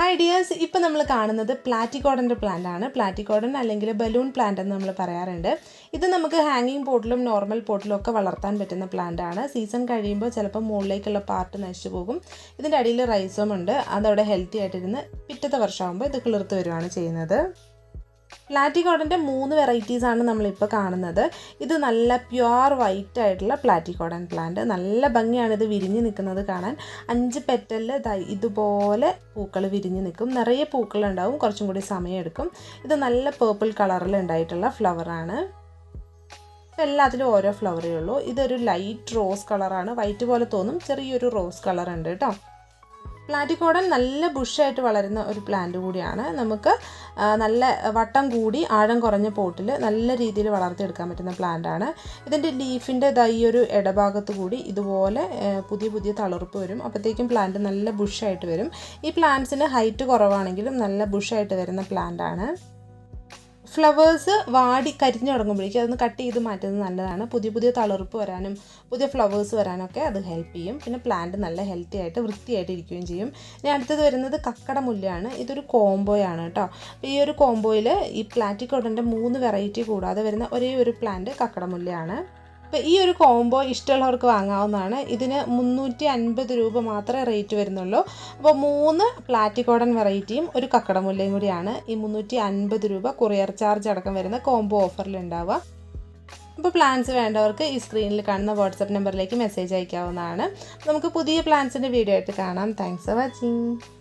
Hi dears ഇപ്പം നമ്മൾ കാണുന്നത് പ്ലാറ്റിക്കോഡന്റെ പ്ലാന്റ് ആണ്. പ്ലാറ്റിക്കോഡൻ അല്ലെങ്കിൽ ബലൂൺ പ്ലാന്റ് എന്ന് നമ്മൾ പറയാറുണ്ട്. ഇത് നമുക്ക് ഹാങ്ങിങ് പോട്ടിലും നോർമൽ പോട്ടിലും ഒക്കെ വളർത്താൻ പറ്റുന്ന പ്ലാന്റ് ആണ്. സീസൺ കഴിയുമ്പോൾ ചിലപ്പോൾ മുകളിലേക്കുള്ള പാർട്ട് നശിച്ചു പോകും. ഇതിന്റെ അടിയിൽ റൈസോം ഉണ്ട്. അതവിടെ ഹെൽത്തി ആയിട്ടിരുന്ന് പിറ്റത്തെ വർഷമാകുമ്പോൾ ഇത് കിളിർത്ത് വരുവാണ് ചെയ്യുന്നത്. പ്ലാറ്റിക്കോഡന്റെ മൂന്ന് വെറൈറ്റീസ് ആണ് നമ്മളിപ്പോൾ കാണുന്നത്. ഇത് നല്ല പ്യുവർ വൈറ്റ് ആയിട്ടുള്ള പ്ലാറ്റി കോട്ടൺ പ്ലാന്റ് നല്ല ഭംഗിയാണ് ഇത് വിരിഞ്ഞ് നിൽക്കുന്നത് കാണാൻ. അഞ്ച് പെറ്റലിൽ ഇതുപോലെ പൂക്കൾ വിരിഞ്ഞ് നിൽക്കും. നിറയെ പൂക്കളുണ്ടാവും. കുറച്ചും കൂടി സമയമെടുക്കും. ഇത് നല്ല പേർപ്പിൾ കളറിൽ ഉണ്ടായിട്ടുള്ള ഫ്ലവറാണ് ഇപ്പം എല്ലാത്തിലും ഓരോ ഫ്ലവറേ ഉള്ളൂ. ഇതൊരു ലൈറ്റ് റോസ് കളറാണ് വൈറ്റ് പോലെ തോന്നും. ചെറിയൊരു റോസ് കളർ ഉണ്ട് കേട്ടോ. പ്ലാറ്റിക്കോഡൻ നല്ല ബുഷായിട്ട് വളരുന്ന ഒരു പ്ലാന്റ് കൂടിയാണ്. നമുക്ക് നല്ല വട്ടം കൂടി ആഴം കുറഞ്ഞ പോട്ടിൽ നല്ല രീതിയിൽ വളർത്തിയെടുക്കാൻ പറ്റുന്ന പ്ലാന്റ് ആണ് ഇതിന്റെ ലീഫിന്റെ ഈ ഒരു ഇടഭാഗത്ത് കൂടി ഇതുപോലെ പുതിയ പുതിയ തളിർപ്പ് വരും. അപ്പോഴത്തേക്കും പ്ലാന്റ് നല്ല ബുഷായിട്ട് വരും. ഈ പ്ലാന്റ്സിന് ഹൈറ്റ് കുറവാണെങ്കിലും നല്ല ബുഷായിട്ട് വരുന്ന പ്ലാന്റ് ആണ് ഫ്ലവേഴ്സ് വാടി കരിഞ്ഞു തുടങ്ങുമ്പോഴേക്കും അതൊന്ന് കട്ട് ചെയ്ത് മാറ്റുന്നത് നല്ലതാണ്. പുതിയ പുതിയ തളിർപ്പ് വരാനും പുതിയ ഫ്ലവേഴ്സ് വരാനൊക്കെ അത് ഹെൽപ്പ് ചെയ്യും. പിന്നെ പ്ലാന്റ് നല്ല ഹെൽത്തി ആയിട്ട് വൃത്തിയായിട്ട് ഇരിക്കുകയും ചെയ്യും. ഇനി അടുത്തത് വരുന്നത് കക്കട മുല്ലയാണ്. ഇതൊരു കോംബോയാണ് കേട്ടോ. ഈ ഒരു കോംബോയിൽ ഈ പ്ലാറ്റിക്കോട്ടന്റെ മൂന്ന് വെറൈറ്റി കൂടാതെ വരുന്ന ഒരേ ഒരു പ്ലാന്റ് കക്കട മുല്ലയാണ്. അപ്പോൾ ഈ ഒരു കോംബോ ഇഷ്ടമുള്ളവർക്ക് വാങ്ങാവുന്നതാണ്. ഇതിന് മുന്നൂറ്റി അൻപത് രൂപ മാത്രമേ റേറ്റ് വരുന്നുള്ളൂ. അപ്പോൾ മൂന്ന് പ്ലാറ്റിക്കോടൻ വെറൈറ്റിയും ഒരു കക്കടമുല്ലയും കൂടിയാണ് ഈ മുന്നൂറ്റി അൻപത് രൂപ കൊറിയർ ചാർജ് അടക്കം വരുന്ന കോംബോ ഓഫറിൽ ഉണ്ടാവുക. അപ്പോൾ പ്ലാൻസ് വേണ്ടവർക്ക് ഈ സ്ക്രീനിൽ കാണുന്ന വാട്സപ്പ് നമ്പറിലേക്ക് മെസ്സേജ് അയക്കാവുന്നതാണ്. നമുക്ക് പുതിയ പ്ലാൻസിന്റെ വീഡിയോ ആയിട്ട് കാണാം. Thanks for watching